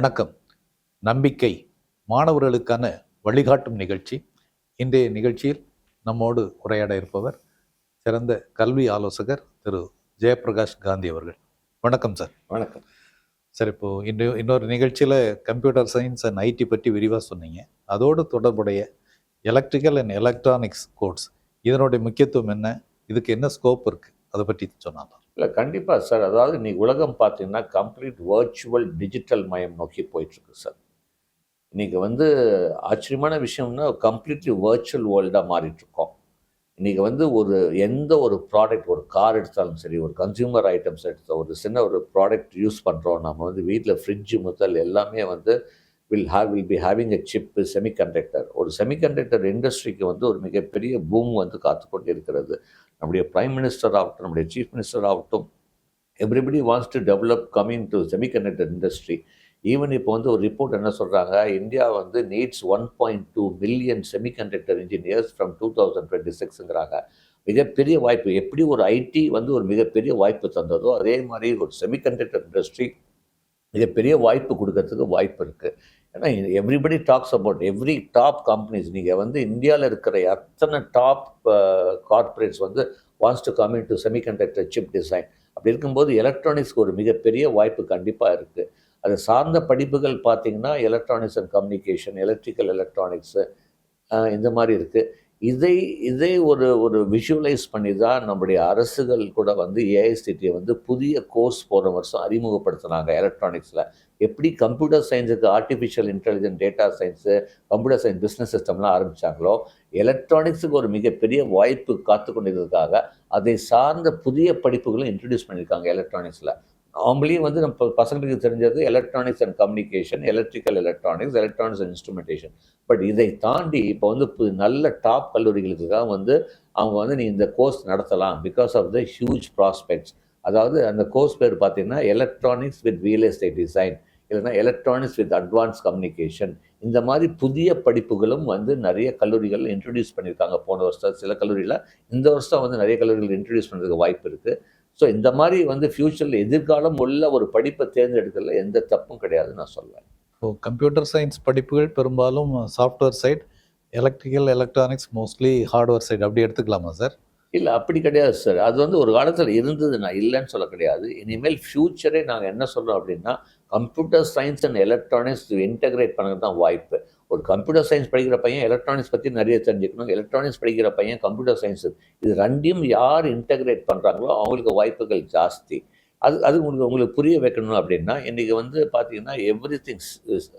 வணக்கம். நம்பிக்கை மாணவர்களுக்கான வழிகாட்டும் நிகழ்ச்சி. இன்றைய நிகழ்ச்சியில் நம்மோடு உரையாட இருப்பவர் சிறந்த கல்வி ஆலோசகர் திரு ஜெயபிரகாஷ் காந்தி அவர்கள். வணக்கம் சார். வணக்கம். சார் இப்போ இன்னும் இன்னொரு நிகழ்ச்சியில் கம்ப்யூட்டர் சயின்ஸ் அண்ட் ஐடி பற்றி விரிவாக சொன்னீங்க. அதோடு தொடர்புடைய எலக்ட்ரிக்கல் அண்ட் எலக்ட்ரானிக்ஸ் கோர்ஸ் இதனுடைய முக்கியத்துவம் என்ன? இதுக்கு என்ன ஸ்கோப் இருக்குது அதை பற்றி சொன்னாங்க இல்லை கண்டிப்பாக சார். அதாவது நீ உலகம் பார்த்தீங்கன்னா கம்ப்ளீட் வர்ச்சுவல் டிஜிட்டல் மயம் நோக்கி போயிட்டுருக்கு சார். இன்னைக்கு வந்து ஆச்சரியமான விஷயம்னா கம்ப்ளீட்லி வர்ச்சுவல் வேர்ல்டாக மாறிட்டுருக்கோம். இன்றைக்கி வந்து ஒரு எந்த ஒரு ப்ராடக்ட் ஒரு கார் எடுத்தாலும் சரி ஒரு கன்சியூமர் ஐட்டம்ஸ் எடுத்த ஒரு சின்ன ஒரு ப்ராடக்ட் யூஸ் பண்ணுறோம் நம்ம வந்து வீட்டில் ஃப்ரிட்ஜு முதல் எல்லாமே வந்து will have will be having a chip semiconductor ஒரு செமிகண்டக்டர் இண்டஸ்ட்ரிக்கு வந்து ஒரு மிகப்பெரிய பூம் வந்து காத்துக்கொண்டு இருக்கிறது நம்முடைய பிரைம் மினிஸ்டர் ஆகட்டும் நம்முடைய சீஃப் மினிஸ்டர் ஆகட்டும் everybody wants to develop coming to semiconductor industry even இப்போ வந்து ஒரு ரிப்போர்ட் என்ன சொல்கிறாங்க இந்தியா வந்து needs one point two million semiconductor engineers from two thousand twenty சிக்ஸுங்கிறாங்க மிகப்பெரிய வாய்ப்பு. எப்படி ஒரு ஐடி வந்து ஒரு மிகப்பெரிய வாய்ப்பு தந்ததோ அதே மாதிரி ஒரு செமிகண்டக்டர் இண்டஸ்ட்ரி மிகப்பெரிய வாய்ப்பு கொடுக்கறதுக்கு வாய்ப்பு இருக்குது ஏன்னா everybody talks about every top companies நீங்கள் வந்து இந்தியாவில் இருக்கிற அத்தனை டாப் கார்ப்பரேட்ஸ் வந்து wants to coming to semiconductor chip design அப்படி இருக்கும்போது எலக்ட்ரானிக்ஸ்க்கு ஒரு மிகப்பெரிய வாய்ப்பு கண்டிப்பாக இருக்குது அது சார்ந்த படிப்புகள் பார்த்தீங்கன்னா electronics and communication electrical electronics இந்த மாதிரி இருக்குது இதை இதை ஒரு ஒரு விஷுவலைஸ் பண்ணி தான் நம்முடைய அரசுகள் கூட வந்து ஏஐசிடியை வந்து புதிய கோர்ஸ் போன வருஷம் அறிமுகப்படுத்தினாங்க எலக்ட்ரானிக்ஸில் எப்படி computer சயின்ஸுக்கு artificial intelligent data science computer science business சிஸ்டம்லாம் ஆரம்பித்தாங்களோ எலக்ட்ரானிக்ஸுக்கு ஒரு மிகப்பெரிய வாய்ப்பு காத்து கொண்டிருக்கிறதுக்காக அதை சார்ந்த புதிய படிப்புகளும் இன்ட்ரடியூஸ் பண்ணியிருக்காங்க எலக்ட்ரானிக்ஸில் அவங்களையும் வந்து நம்ம பசங்களுக்கு தெரிஞ்சது electronics and communication electrical electronics electronics and instrumentation but இதை தாண்டி இப்போ வந்து நல்ல டாப் கல்லூரிகளுக்கு தான் வந்து அவங்க வந்து நீ இந்த கோர்ஸ் நடத்தலாம் because of the huge prospects அதாவது அந்த கோர்ஸ் பேர் பார்த்தீங்கன்னா electronics with real estate design இல்லைன்னா எலக்ட்ரானிக்ஸ் வித் அட்வான்ஸ் கம்யூனிகேஷன் இந்த மாதிரி புதிய படிப்புகளும் வந்து நிறைய கல்லூரிகள் இன்ட்ரடியூஸ் பண்ணியிருக்காங்க. போன வருஷம் சில கல்லூரியில் இந்த வருஷம் வந்து நிறைய கல்லூரிகள் இன்ட்ரடியூஸ் பண்ணுறதுக்கு வாய்ப்பு இருக்குது ஸோ இந்த மாதிரி வந்து ஃப்யூச்சரில் எதிர்காலம் உள்ள ஒரு படிப்பை தேர்ந்தெடுக்கிறதுல எந்த தப்பும் கிடையாதுன்னு நான் சொல்லுவேன் ஸோ கம்ப்யூட்டர் சயின்ஸ் படிப்புகள் பெரும்பாலும் software side electrical electronics mostly hardware side அப்படி எடுத்துக்கலாமா சார் இல்லை அப்படி கிடையாது சார் அது வந்து ஒரு காலத்தில் இருந்தது நான் இல்லைன்னு சொல்ல கிடையாது. இனிமேல் ஃப்யூச்சரே நாங்கள் என்ன சொல்கிறோம் அப்படின்னா computer science and electronics integrate பண்ணுறது தான் வாய்ப்பு. ஒரு கம்ப்யூட்டர் சயின்ஸ் படிக்கிற பையன் எலக்ட்ரானிக்ஸ் பற்றி நிறைய தெரிஞ்சுக்கணும். எலக்ட்ரானிக்ஸ் படிக்கிற பையன் கம்ப்யூட்டர் சயின்ஸ் இது ரெண்டையும் யார் இன்டகிரேட் பண்ணுறாங்களோ அவங்களுக்கு வாய்ப்புகள் ஜாஸ்தி. அது அது உங்களுக்கு உங்களுக்கு புரிய வைக்கணும் அப்படின்னா இன்றைக்கி வந்து பார்த்தீங்கன்னா எவ்ரி திங்ஸ்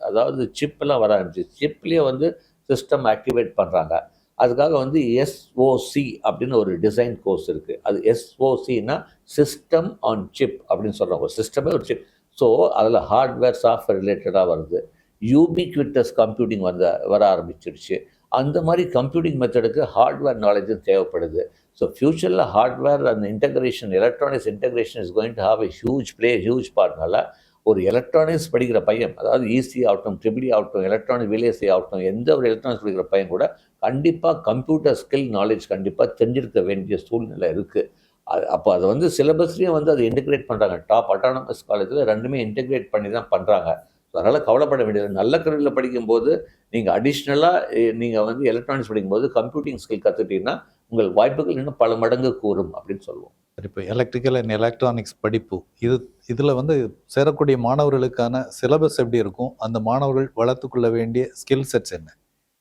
அதாவது சிப்பெல்லாம் வர ஆரம்பிச்சு சிப்லேயே வந்து சிஸ்டம் ஆக்டிவேட் பண்ணுறாங்க அதுக்காக வந்து எஸ்ஓசி அப்படின்னு ஒரு டிசைன் கோர்ஸ் இருக்குது அது எஸ்ஓசின்னா சிஸ்டம் ஆன் சிப் அப்படின்னு சொல்கிறாங்க ஒரு சிஸ்டமே ஒரு சிப் ஸோ அதில் ஹார்ட்வேர் சாஃப்ட்வேர் ரிலேட்டடாக வருது. யூபிக்விட்டஸ் கம்ப்யூட்டிங் வந்த வர ஆரம்பிச்சிருச்சு. அந்த மாதிரி கம்ப்யூட்டிங் மெத்தடுக்கு ஹார்ட்வேர் நாலேஜும் தேவைப்படுது. ஸோ ஃப்யூச்சரில் ஹார்ட்வேர் அந்த integration electronics integration is going to have a huge play huge பார்ட்னால ஒரு எலக்ட்ரானிக்ஸ் படிக்கிற பையன் அதாவது ஈசி ஆகட்டும் ட்ரிபிளி e ஆகட்டும் எலக்ட்ரானிக் விலேசி ஆகட்டும் எந்த ஒரு எலக்ட்ரானிக்ஸ் படிக்கிற பையன் கூட கண்டிப்பாக கம்ப்யூட்டர் ஸ்கில் நாலேஜ் கண்டிப்பாக தெரிஞ்சிருக்க வேண்டிய சூழ்நிலை இருக்குது அது அப்போ அதை வந்து சிலபஸ்லேயும் வந்து அதை இன்டிகிரேட் பண்ணுறாங்க டாப் அட்டானமஸ் காலேஜில் ரெண்டுமே இன்டிகிரேட் பண்ணி தான் பண்ணுறாங்க ஸோ அதனால் கவலைப்பட வேண்டியது நல்ல கல்வியில் படிக்கும்போது நீங்கள் அடிஷ்னலாக நீங்கள் வந்து எலக்ட்ரானிக்ஸ் படிக்கும்போது கம்ப்யூட்டிங் ஸ்கில் கற்றுக்கிட்டீங்கன்னா உங்கள் வாய்ப்புகள் இன்னும் பல மடங்கு கூறும் அப்படின்னு சொல்லுவோம். இப்போ எலக்ட்ரிக்கல் அண்ட் எலக்ட்ரானிக்ஸ் படிப்பு. இது இதில் வந்து சேரக்கூடிய மாணவர்களுக்கான சிலபஸ் எப்படி இருக்கும்? அந்த மாணவர்கள் வளர்த்துக்கொள்ள வேண்டிய ஸ்கில் செட்ஸ் என்ன?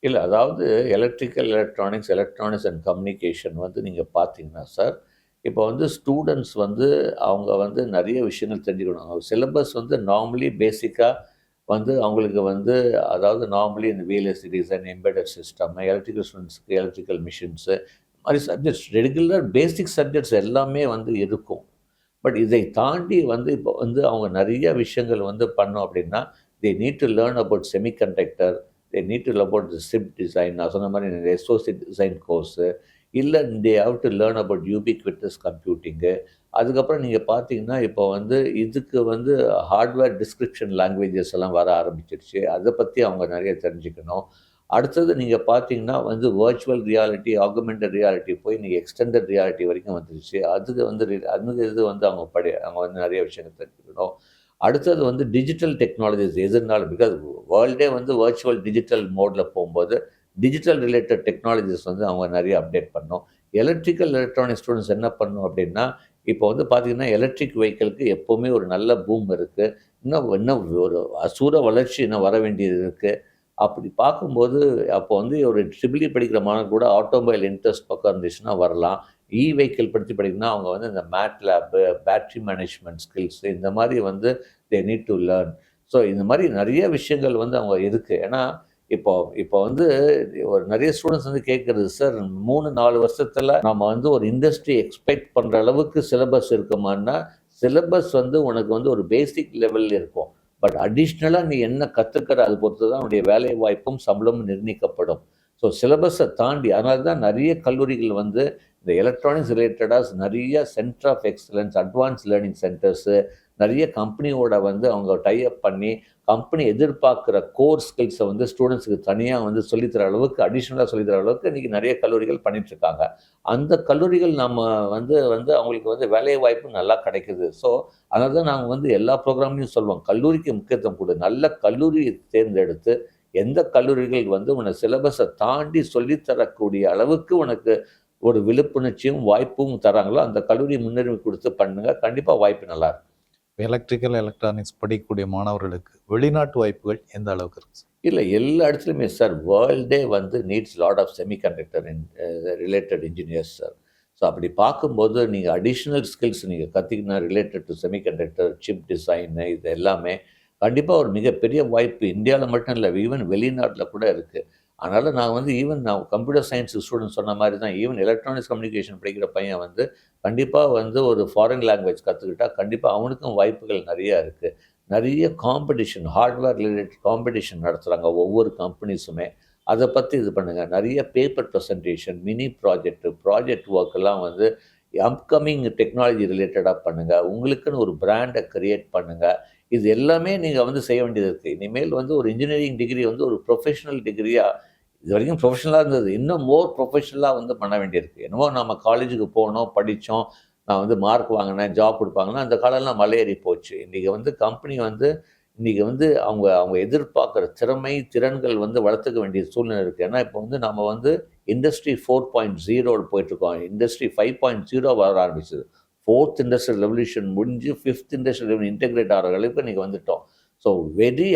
இல்லை அதாவது electrical electronics electronics and communication வந்து நீங்கள் பார்த்தீங்கன்னா சார் இப்போ வந்து ஸ்டூடெண்ட்ஸ் வந்து அவங்க வந்து நிறைய விஷயங்கள் தெரிஞ்சுக்கணும். சிலபஸ் வந்து நார்மலி பேசிக்காக வந்து அவங்களுக்கு வந்து அதாவது நார்மலி இந்த VLSI design embedded system electrical ஸ்டூடெண்ட்ஸ்க்கு எலக்ட்ரிக்கல் மிஷின்ஸு மாதிரி சப்ஜெக்ட்ஸ் ரெகுலர் பேசிக் சப்ஜெக்ட்ஸ் எல்லாமே வந்து இருக்கும். பட் இதை தாண்டி வந்து இப்போ வந்து அவங்க நிறைய விஷயங்கள் வந்து பண்ணோம் அப்படின்னா they need to learn about semiconductor they need to about chip design நான் சொன்ன மாதிரி எஸ்ஓசி டிசைன் கோர்ஸு இல்லை they have to learn about ubiquitous computing அதுக்கப்புறம் நீங்கள் பார்த்தீங்கன்னா இப்போ வந்து இதுக்கு வந்து ஹார்ட்வேர் டிஸ்கிரிப்ஷன் லாங்குவேஜஸ் எல்லாம் வர ஆரம்பிச்சிருச்சு. அதை பற்றி அவங்க நிறைய தெரிஞ்சுக்கணும். அடுத்தது நீங்கள் பார்த்தீங்கன்னா வந்து வர்ச்சுவல் ரியாலிட்டி ஆகுமெண்டட் ரியாலிட்டி போய் நீங்கள் எக்ஸ்டெண்டட் ரியாலிட்டி வரைக்கும் வந்துருச்சு. அதுக்கு வந்து அந்த இது வந்து அவங்க படி அவங்க வந்து நிறைய விஷயங்கள் தெரிஞ்சுக்கணும். அடுத்தது வந்து டிஜிட்டல் டெக்னாலஜிஸ் எதுனாலும் பிகாஸ் வேர்ல்டே வந்து வர்ச்சுவல் டிஜிட்டல் மோடில் போகும்போது டிஜிட்டல் ரிலேட்டட் டெக்னாலஜிஸ் வந்து அவங்க நிறைய அப்டேட் பண்ணோம். எலக்ட்ரிக்கல் எலக்ட்ரானிக் ஸ்டூடெண்ட்ஸ் என்ன பண்ணணும் அப்படின்னா இப்போ வந்து பார்த்தீங்கன்னா எலக்ட்ரிக் வெஹிக்கிளுக்கு எப்போவுமே ஒரு நல்ல பூம் இருக்குது இன்னும் இன்னும் ஒரு அசூர வளர்ச்சி இன்னும் வர வேண்டியது இருக்குது அப்படி பார்க்கும்போது அப்போ வந்து ஒரு ட்ரிபிளி e படிக்கிற மாணவர் கூட ஆட்டோமொபைல் இன்ட்ரெஸ்ட் பக்கம் இருந்துச்சுன்னா வரலாம். இ வெஹிக்கிள் படித்து படிக்கணும்னா அவங்க வந்து இந்த MATLAB battery management skills இந்த மாதிரி வந்து they need to learn so இந்த மாதிரி நிறைய விஷயங்கள் வந்து அவங்க இருக்குது ஏன்னா இப்போ இப்போ வந்து ஒரு நிறைய ஸ்டூடெண்ட்ஸ் வந்து கேட்குறது சார் மூணு நாலு வருஷத்தில் நம்ம வந்து ஒரு இண்டஸ்ட்ரி எக்ஸ்பெக்ட் பண்ணுற அளவுக்கு சிலபஸ் இருக்குமான்னா சிலபஸ் வந்து உனக்கு வந்து ஒரு பேசிக் லெவலில் இருக்கும். பட் அடிஷ்னலாக நீ என்ன கற்றுக்கிற அது பொறுத்து தான் உன்னுடைய வேலை வாய்ப்பும் சம்பளமும் நிர்ணயிக்கப்படும். ஸோ சிலபஸை தாண்டி அதனால தான் நிறைய கல்லூரிகள் வந்து இந்த எலக்ட்ரானிக்ஸ் ரிலேட்டடாக நிறைய centre of excellence advance learning centres நிறைய கம்பெனியோட வந்து அவங்க டைப் பண்ணி கம்பெனி எதிர்பார்க்குற கோர் ஸ்கில்ஸை வந்து ஸ்டூடெண்ட்ஸுக்கு தனியாக வந்து சொல்லித்தர அளவுக்கு அடிஷ்னலாக சொல்லித்தர அளவுக்கு இன்றைக்கி நிறைய கல்லூரிகள் பண்ணிகிட்ருக்காங்க அந்த கல்லூரிகள் நம்ம வந்து வந்து அவங்களுக்கு வந்து வேலை வாய்ப்பு நல்லா கிடைக்குது. ஸோ அதனால தான் நாங்கள் வந்து எல்லா ப்ரோக்ராம்லையும் சொல்லுவோம் கல்லூரிக்கு முக்கியத்துவம் கொடு. நல்ல கல்லூரியை தேர்ந்தெடுத்து எந்த கல்லூரிகள் வந்து உனக்கு சிலபஸை தாண்டி சொல்லித்தரக்கூடிய அளவுக்கு உனக்கு ஒரு விழிப்புணர்ச்சியும் வாய்ப்பும் தராங்களோ அந்த கல்லூரி முன்னுரிமை கொடுத்து பண்ணுங்க. கண்டிப்பாக வாய்ப்பு நல்லா இருக்கும் எலக்ட்ரிக்கல் எலக்ட்ரானிக்ஸ் படிக்கக்கூடிய மாணவர்களுக்கு வெளிநாட்டு வாய்ப்புகள் எந்த அளவுக்கு இருக்கு சார்? இல்லை எல்லா இடத்துலையுமே சார் வேர்ல்டே வந்து needs lot of semiconductor related engineers sir so அப்படி பார்க்கும்போது நீங்கள் அடிஷ்னல் ஸ்கில்ஸ் நீங்கள் கற்றுக்கினா related to semiconductor chip design இது எல்லாமே கண்டிப்பாக ஒரு மிகப்பெரிய வாய்ப்பு. இந்தியாவில் மட்டும் இல்லை ஈவன் வெளிநாட்டில் கூட இருக்குது அதனால் நான் வந்து ஈவன் நான் கம்ப்யூட்டர் சயின்ஸ் ஸ்டூடெண்ட் சொன்ன மாதிரி தான் ஈவன் எலக்ட்ரானிக்ஸ் கம்யூனிகேஷன் படிக்கிற பையன் வந்து கண்டிப்பாக வந்து ஒரு ஃபாரின் லாங்குவேஜ் கற்றுக்கிட்டா கண்டிப்பாக அவனுக்கும் வாய்ப்புகள் நிறையா இருக்குது நிறைய காம்படிஷன் ஹார்ட்வேர் ரிலேட்டட் காம்படிஷன் நடத்துகிறாங்க ஒவ்வொரு கம்பெனிஸுமே அதை பற்றி இது பண்ணுங்கள் நிறைய paper presentation mini project project ஒர்க்கெல்லாம் வந்து அப்கமிங் டெக்னாலஜி ரிலேட்டடாக பண்ணுங்கள் உங்களுக்குன்னு ஒரு பிராண்டை க்ரியேட் பண்ணுங்கள் இது எல்லாமே நீங்கள் வந்து செய்ய வேண்டியது இருக்குது இனிமேல் வந்து ஒரு இன்ஜினியரிங் டிகிரி வந்து ஒரு ப்ரொஃபஷனல் டிகிரியாக இது வரைக்கும் ப்ரொஃபஷனலாக இருந்தது. இன்னும் மோர் ப்ரொஃபஷனலாக வந்து பண்ண வேண்டியிருக்கு. என்னமோ நம்ம காலேஜுக்கு போனோம் படித்தோம் நான் வந்து மார்க் வாங்கினேன் ஜாப் கொடுப்பாங்கன்னா அந்த காலம்லாம் மலையேறி போச்சு. இன்றைக்கி வந்து கம்பெனி வந்து இன்றைக்கி வந்து அவங்க அவங்க எதிர்பார்க்குற திறமை திறன்கள் வந்து வளர்த்துக்க வேண்டிய சூழ்நிலை இருக்குது ஏன்னா இப்போ வந்து நம்ம வந்து இண்டஸ்ட்ரி ஃபோர் பாயிண்ட் ஜீரோவில் போயிட்டுருக்கோம். இண்டஸ்ட்ரி ஃபைவ் பாயிண்ட் ஜீரோ வர ஆரம்பிச்சது. ஃபோர்த் இண்டஸ்ட்ரியல் ரெவல்யூஷன் முடிஞ்சு ஃபிஃப்த் இண்டஸ்ட்ரியல் ரெவல்யூஷன் இன்டெகிரேட் ஆகிற அளவுக்கு இன்றைக்கி வந்துட்டோம். So very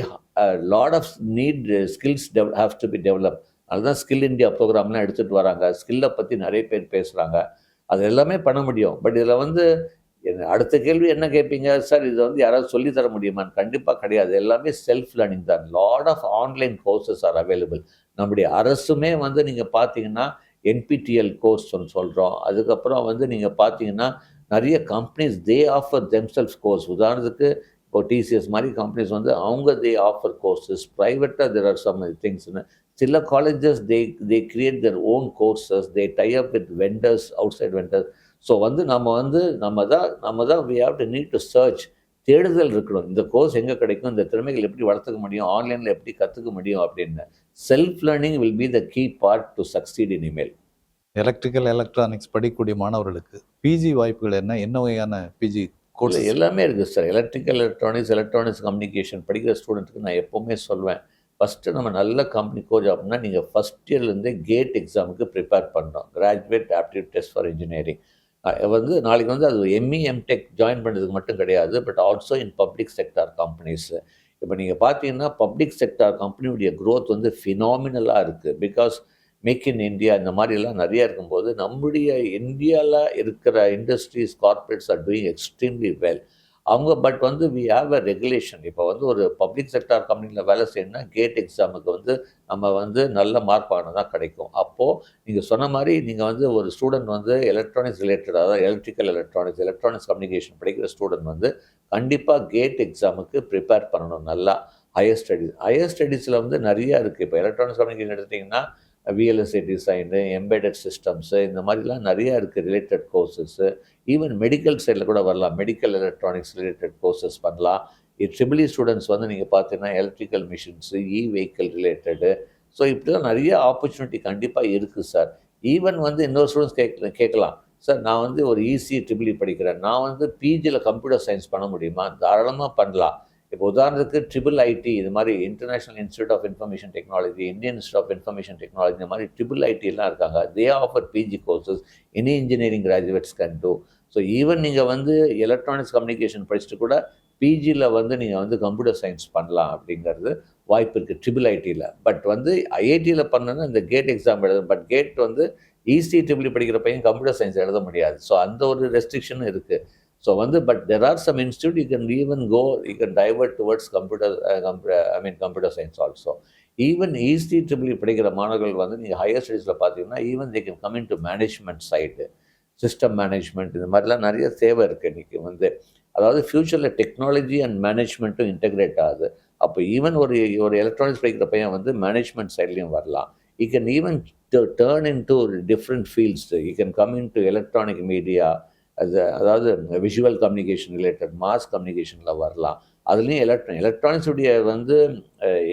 lot of need skills dev have to be develop அதுதான் ஸ்கில் இந்தியா ப்ரோக்ராம்லாம் எடுத்துகிட்டு வராங்க. ஸ்கில்லை பற்றி நிறைய பேர் பேசுகிறாங்க அது எல்லாமே பண்ண முடியும். பட் இதில் வந்து என்ன- அடுத்த கேள்வி என்ன கேட்பீங்க சார் இதை வந்து யாராவது சொல்லித் தர முடியுமான்னு கண்டிப்பாக கிடையாது. எல்லாமே செல்ஃப் லேர்னிங் தான். Lot of online courses are available நம்முடைய அரசுமே வந்து நீங்கள் பார்த்தீங்கன்னா என்பிடிஎல் கோர்ஸ் ஒன்று சொல்கிறோம் அதுக்கப்புறம் வந்து நீங்கள் பார்த்தீங்கன்னா நிறைய companies they offer themselves course உதாரணத்துக்கு இப்போ டிசிஎஸ் மாதிரி கம்பெனிஸ் வந்து அவங்க தே ஆஃபர் கோர்சஸ் ப்ரைவேட்டாக தெர் ஆர் சம் திங்ஸ்னு சில colleges they they create their own courses they tie up with vendors outside vendors so வந்து நம்ம வந்து நம்ம தான் நம்ம தான் we have to need to search தேடுதல் இருக்கணும். இந்த கோர்ஸ் எங்கே கிடைக்கும்? இந்த திறமைகள் எப்படி வளர்த்துக்க முடியும்? ஆன்லைனில் எப்படி கற்றுக்க முடியும்? அப்படின்னு. Self learning will be the key part to succeed இனிமேல் எலக்ட்ரிக்கல் எலக்ட்ரானிக்ஸ் படிக்கக்கூடிய மாணவர்களுக்கு பிஜி வாய்ப்புகள் என்ன? என்ன வகையான பிஜி கோர்ஸ் எல்லாமே இருக்குது sir electrical electronics electronics communication படிக்கிற ஸ்டூடெண்ட்டுக்கு நான் எப்போவுமே சொல்வேன். ஃபஸ்ட்டு நம்ம நல்ல கம்பெனி கோச் அப்படின்னா நீங்கள் ஃபஸ்ட் இயர்லேருந்தே கேட் எக்ஸாமுக்கு ப்ரிப்பேர் பண்ணுறோம் graduate aptitude test for engineering வந்து நாளைக்கு வந்து அது எம்இ எம்டெக் ஜாயின் பண்ணுறதுக்கு மட்டும் கிடையாது. But also in public sector companies இப்போ நீங்கள் பார்த்தீங்கன்னா பப்ளிக் செக்டார் கம்பெனியுடைய க்ரோத் வந்து ஃபினாமினலாக இருக்குது பிகாஸ் மேக் இன் இந்தியா இந்த மாதிரிலாம் நிறையா இருக்கும்போது நம்முடைய இந்தியாவில் இருக்கிற industries corporates are doing extremely well அவங்க பட் வந்து வி ஹாவ் அ ரெகுலேஷன் இப்போ வந்து ஒரு பப்ளிக் செக்டார் கம்பெனியில் வேலை செய்யணும்னா கேட் எக்ஸாமுக்கு வந்து நம்ம வந்து நல்ல மார்க் வாங்கினா தான் கிடைக்கும். அப்போது நீங்கள் சொன்ன மாதிரி நீங்கள் வந்து ஒரு ஸ்டூடெண்ட் வந்து எலக்ட்ரானிக்ஸ் ரிலேட்டட் அதாவது எலக்ட்ரிக்கல் எலக்ட்ரானிக்ஸ் எலக்ட்ரானிக்ஸ் கம்யூனிகேஷன் படிக்கிற ஸ்டூடெண்ட் வந்து கண்டிப்பாக கேட் எக்ஸாமுக்கு ப்ரிப்பேர் பண்ணணும் நல்லா. ஹையர் ஸ்டடீஸ் ஹையர் ஸ்டடீஸில் வந்து நிறையா இருக்குது இப்போ எலக்ட்ரானிக்ஸ் கம்யூனிகேஷன் எடுத்திங்கன்னா விஎல்எஸ்ஐ டிசைனு எம்பெடட் சிஸ்டம்ஸு இந்த மாதிரிலாம் நிறையா இருக்குது ரிலேட்டட் கோர்சஸ்ஸு ஈவன் மெடிக்கல் சைடில் கூட வரலாம். மெடிக்கல் எலக்ட்ரானிக்ஸ் ரிலேட்டட் கோர்சஸ் பண்ணலாம். ட்ரிபிளி ஸ்டூடெண்ட்ஸ் வந்து நீங்கள் பார்த்தீங்கன்னா electrical machines E vehicle related so இப்படிலாம் நிறைய ஆப்பர்ச்சுனிட்டி கண்டிப்பாக இருக்குது சார் ஈவன் வந்து இன்னொரு ஸ்டூடெண்ட்ஸ் கேட்க கேட்கலாம். சார் நான் வந்து ஒரு E ஈஸி ட்ரிபிள் e படிக்கிறேன். நான் வந்து பிஜியில் கம்ப்யூட்டர் சயின்ஸ் பண்ண முடியுமா? தாராளமாக பண்ணலாம். இப்போ உதாரணத்துக்கு ட்ரிபிள் ஐடி இது மாதிரி international institute of information technology Indian institute of information technology இந்த மாதிரி ட்ரிபிள் ஐடிலாம் இருக்காங்க. They offer PG courses any engineering graduates can do so even நீங்கள் வந்து எலக்ட்ரானிக்ஸ் கம்யூனிகேஷன் படிச்சுட்டு கூட பிஜியில் வந்து நீங்கள் வந்து கம்ப்யூட்டர் சயின்ஸ் பண்ணலாம் அப்படிங்கிறது வாய்ப்பு இருக்குது ட்ரிபிள் ஐடியில் பட் வந்து ஐஐடியில் பண்ணணும்னா இந்த கேட் எக்ஸாம் எழுதும் பட் கேட் வந்து ஈசி ஈஸி ட்ரிபிள் படிக்கிற பையன் கம்ப்யூட்டர் சயின்ஸ் எழுத முடியாது. ஸோ அந்த ஒரு ரெஸ்ட்ரிக்ஷனும் இருக்குது ஸோ வந்து but there are some institute you can even go you can divert towards computer I mean computer science also even ECE triple படிக்கிற மாணவர்கள் வந்து நீங்கள் ஹையர் ஸ்டடீஸில் பார்த்தீங்கன்னா even they can coming to management side system management இந்த மாதிரிலாம் நிறைய தேவை இருக்குது இன்றைக்கி வந்து. அதாவது ஃப்யூச்சரில் டெக்னாலஜி அண்ட் மேனேஜ்மெண்ட்டும் இன்டெகிரேட் ஆகுது. அப்போ ஈவன் ஒரு ஒரு எலக்ட்ரானிக்ஸ் படிக்கிற பையன் வந்து மேனேஜ்மெண்ட் சைட்லேயும் வரலாம். We can even turn into different fields we can come into electronic media அது அதாவது விஷுவல் கம்யூனிகேஷன் ரிலேட்டட் மாஸ் கம்யூனிகேஷனில் வரலாம். அதுலேயும் எலக்ட்ரானிக் எலக்ட்ரானிக்ஸ் உடைய வந்து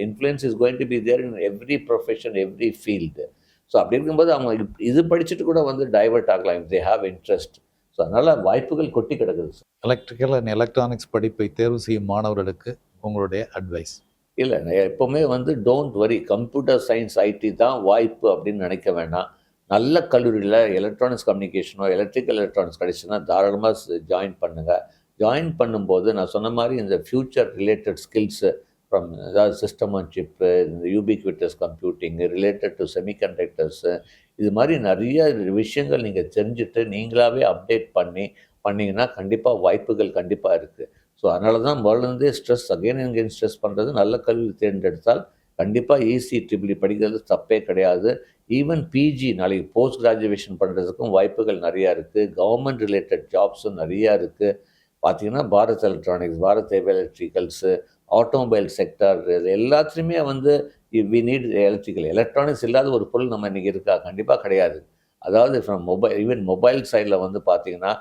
influence is going to be there in every profession every field so அப்படி இருக்கும்போது அவங்க இது படிச்சுட்டு கூட வந்து டைவர்ட் ஆகலாம் if they have interest so அதனால் வாய்ப்புகள் கொட்டி கிடக்குது சார் எலக்ட்ரிக்கல் அண்ட் எலக்ட்ரானிக்ஸ் படிப்பை தேர்வு செய்யும் மாணவர்களுக்கு உங்களுடைய அட்வைஸ் இல்லை எப்போவுமே வந்து don't worry computer science ID தான் வாய்ப்பு அப்படின்னு நினைக்க வேண்டாம் நல்ல கல்லூரியில் எலக்ட்ரானிக்ஸ் கம்யூனிகேஷனோ எலக்ட்ரிக்கல் எலக்ட்ரானிக்ஸ் கிடைச்சுன்னா தாராளமாக ஜாயின் பண்ணுங்கள் ஜாயின் பண்ணும்போது நான் சொன்ன மாதிரி இந்த ஃப்யூச்சர் ரிலேட்டட் ஸ்கில்ஸு ஃப்ரம் அதாவது சிஸ்டம் ஆன் சிப்பு இந்த ubiquitous computing related to semiconductors இது மாதிரி நிறைய விஷயங்கள் நீங்கள் தெரிஞ்சுட்டு நீங்களாகவே அப்டேட் பண்ணி பண்ணீங்கன்னா கண்டிப்பாக வாய்ப்புகள் கண்டிப்பாக இருக்குது ஸோ அதனால தான் முதல்லேருந்தே ஸ்ட்ரெஸ் அகெயின் அகைன் ஸ்ட்ரெஸ் பண்ணுறது நல்ல கல்வி தேர்ந்தெடுத்தால் கண்டிப்பாக ஈசி ட்ரிபிளி படிக்கிறது தப்பே கிடையாது. ஈவன் பிஜி நாளைக்கு போஸ்ட் கிராஜுவேஷன் பண்ணுறதுக்கும் வாய்ப்புகள் நிறையா இருக்குது கவர்மெண்ட் ரிலேட்டட் ஜாப்ஸும் நிறையா இருக்குது பார்த்திங்கன்னா Bharat electronics Bharat heavy electricals automobile sector இது எல்லாத்துலேயுமே வந்து வி நீட் எலக்ட்ரிக்கல் எலக்ட்ரானிக்ஸ் இல்லாத ஒரு பொருள் நம்ம இன்றைக்கி இருக்கா? கண்டிப்பாக கிடையாது. அதாவது ஃப்ரம் மொபைல் ஈவன் மொபைல் சைடில் வந்து பார்த்திங்கன்னா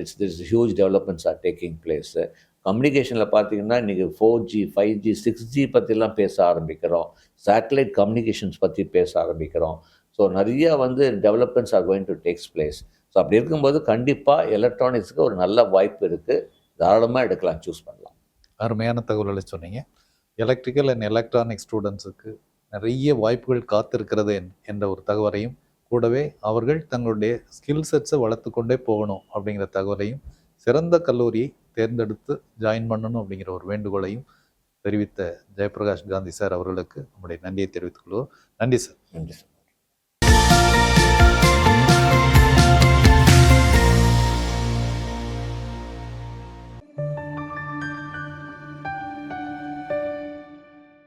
it's this huge developments are taking place கம்யூனிகேஷனில் பார்த்தீங்கன்னா இன்றைக்கி four G five G six G பற்றிலாம் பேச ஆரம்பிக்கிறோம். சேட்டலைட் கம்யூனிகேஷன்ஸ் பற்றி பேச ஆரம்பிக்கிறோம். ஸோ நிறையா வந்து developments are going to takes place so அப்படி இருக்கும்போது கண்டிப்பாக எலக்ட்ரானிக்ஸுக்கு ஒரு நல்ல வாய்ப்பு இருக்குது தாராளமாக எடுக்கலாம் சூஸ் பண்ணலாம். அருமையான தகவல்களை சொன்னீங்க. எலக்ட்ரிக்கல் அண்ட் எலக்ட்ரானிக் ஸ்டூடெண்ட்ஸுக்கு நிறைய வாய்ப்புகள் காத்திருக்கிறது என்- என்ற ஒரு தகவலையும் கூடவே அவர்கள் தங்களுடைய ஸ்கில் செட்ஸை வளர்த்து கொண்டே போகணும் அப்படிங்கிற தகவலையும் சிறந்த கல்லூரியை தேர்ந்தெடுத்து ஜாயின் பண்ணணும் அப்படிங்கிற ஒரு வேண்டுகோளையும் தெரிவித்த ஜெயபிரகாஷ் காந்தி சார் அவர்களுக்கு நம்முடைய நன்றியை தெரிவித்துக் கொள்வோம். நன்றி சார் நன்றி சார்